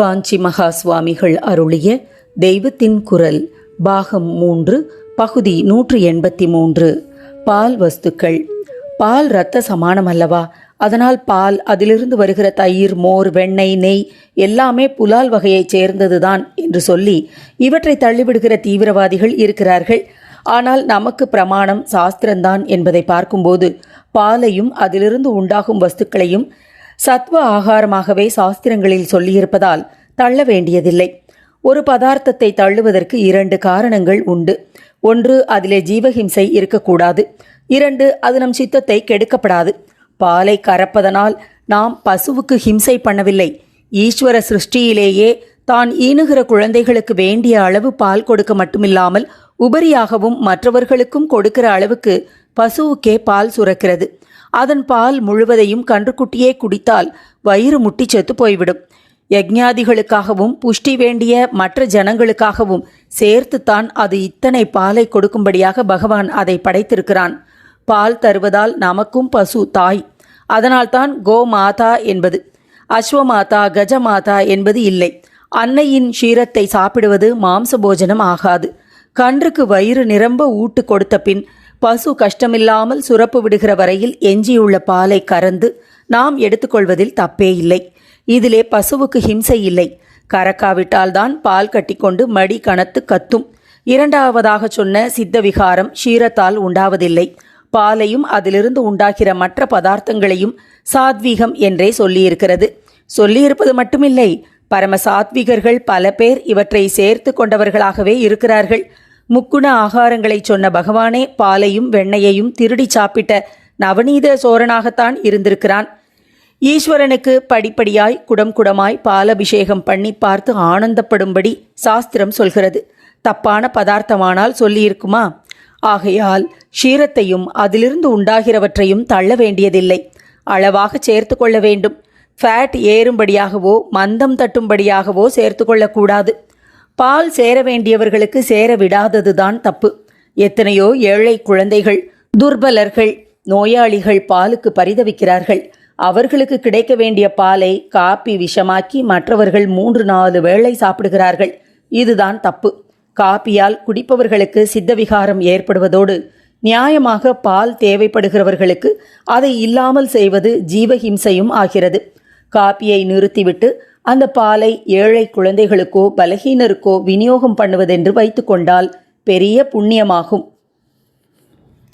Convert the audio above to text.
காஞ்சி மகா சுவாமிகள் அருளிய தெய்வத்தின் குரல் பாகம் மூன்று பகுதி நூற்று எண்பத்தி மூன்று. பால் வஸ்துக்கள். பால் இரத்த சமானம் அல்லவா அதனால் பால் அதிலிருந்து வருகிற தயிர் மோர் வெண்ணெய் நெய் எல்லாமே புலால் வகையைச் சேர்ந்ததுதான் என்று சொல்லி இவற்றை தள்ளிவிடுகிற தீவிரவாதிகள் இருக்கிறார்கள். ஆனால் நமக்கு பிரமாணம் சாஸ்திரம்தான் என்பதை பார்க்கும்போது பாலையும் அதிலிருந்து உண்டாகும் வஸ்துக்களையும் சத்வ ஆகாரமாகவே சாஸ்திரங்களில் சொல்லியிருப்பதால் தள்ள வேண்டியதில்லை. ஒரு பதார்த்தத்தை தள்ளுவதற்கு இரண்டு காரணங்கள் உண்டு. ஒன்று அதிலே ஜீவஹிம்சை இருக்கக்கூடாது. இரண்டு அது நம் சித்தத்தை கெடுக்கப்படாது. பாலை கறப்பதனால் நாம் பசுவுக்கு ஹிம்சை பண்ணவில்லை. ஈஸ்வர சிருஷ்டியிலேயே தான் ஈனுகிற குழந்தைகளுக்கு வேண்டிய அளவு பால் கொடுக்க மட்டுமில்லாமல் உபரியாகவும் மற்றவர்களுக்கும் கொடுக்கிற அளவுக்கு பசுவுக்கே பால் சுரக்கிறது. அதன் பால் முழுவதையும் கன்றுக்குட்டியே குடித்தால் வயிறு முட்டி செத்து போய்விடும். யஜ்ஞாதிகளுக்காகவும் புஷ்டி வேண்டிய மற்ற ஜனங்களுக்காகவும் சேர்த்துத்தான் அது இத்தனை பாலை கொடுக்கும்படியாக பகவான் அதை படைத்திருக்கிறான். பால் தருவதால் நமக்கும் பசு தாய். அதனால்தான் கோமாதா என்பது. அஸ்வமாதா கஜமாதா என்பது இல்லை. அன்னையின் ஷீரத்தை சாப்பிடுவது மாம்ச போஜனம் ஆகாது. கன்றுக்கு வயிறு நிரம்ப ஊட்டு கொடுத்த பின் பசு கஷ்டமில்லாமல் சுரப்பு விடுகிற வரையில் எஞ்சியுள்ள பாலை கறந்து நாம் எடுத்துக்கொள்வதில் தப்பே இல்லை. இதிலே பசுவுக்கு ஹிம்சை இல்லை. கறக்காவிட்டால்தான் பால் கட்டிக்கொண்டு மடி கணத்து கத்தும். இரண்டாவதாக சொன்ன சித்த விகாரம் ஷீரத்தால் உண்டாவதில்லை. பாலையும் அதிலிருந்து உண்டாகிற மற்ற பதார்த்தங்களையும் சாத்வீகம் என்றே சொல்லியிருக்கிறது. சொல்லியிருப்பது மட்டுமில்லை. பரம சாத்விகர்கள் பல பேர் இவற்றை சேர்த்து கொண்டவர்களாகவே இருக்கிறார்கள். முக்குண ஆகாரங்களை சொன்ன பகவானே பாலையும் வெண்ணையையும் திருடி சாப்பிட்ட நவநீத சோரனாகத்தான் இருந்திருக்கிறான். ஈஸ்வரனுக்கு படிப்படியாய் குடம் குடமாய் பாலபிஷேகம் பண்ணி பார்த்து ஆனந்தப்படும்படி சாஸ்திரம் சொல்கிறது. தப்பான பதார்த்தமானால் சொல்லியிருக்குமா? ஆகையால் ஷீரத்தையும் அதிலிருந்து உண்டாகிறவற்றையும் தள்ள வேண்டியதில்லை. அளவாக சேர்த்து கொள்ள வேண்டும். ஃபேட் ஏறும்படியாகவோ மந்தம் தட்டும்படியாகவோ சேர்த்து கொள்ளக்கூடாது பால் சேர வேண்டியவர்களுக்கு சேர விடாததுதான் தப்பு. எத்தனையோ ஏழை குழந்தைகள் துர்பலர்கள் நோயாளிகள் பாலுக்கு பரிதவிக்கிறார்கள். அவர்களுக்கு கிடைக்க வேண்டிய பாலை காப்பி விஷமாக்கி மற்றவர்கள் மூன்று நாலு வேளை சாப்பிடுகிறார்கள். இதுதான் தப்பு. காப்பியால் குடிப்பவர்களுக்கு சித்தவிகாரம் ஏற்படுவதோடு நியாயமாக பால் தேவைப்படுகிறவர்களுக்கு அதை இல்லாமல் செய்வது ஜீவஹிம்சையும் ஆகிறது. காப்பியை நிறுத்திவிட்டு அந்த பாலை ஏழை குழந்தைகளுக்கோ பலகீனருக்கோ விநியோகம் பண்ணுவதென்று வைத்துக்கொண்டால் பெரிய புண்ணியமாகும்.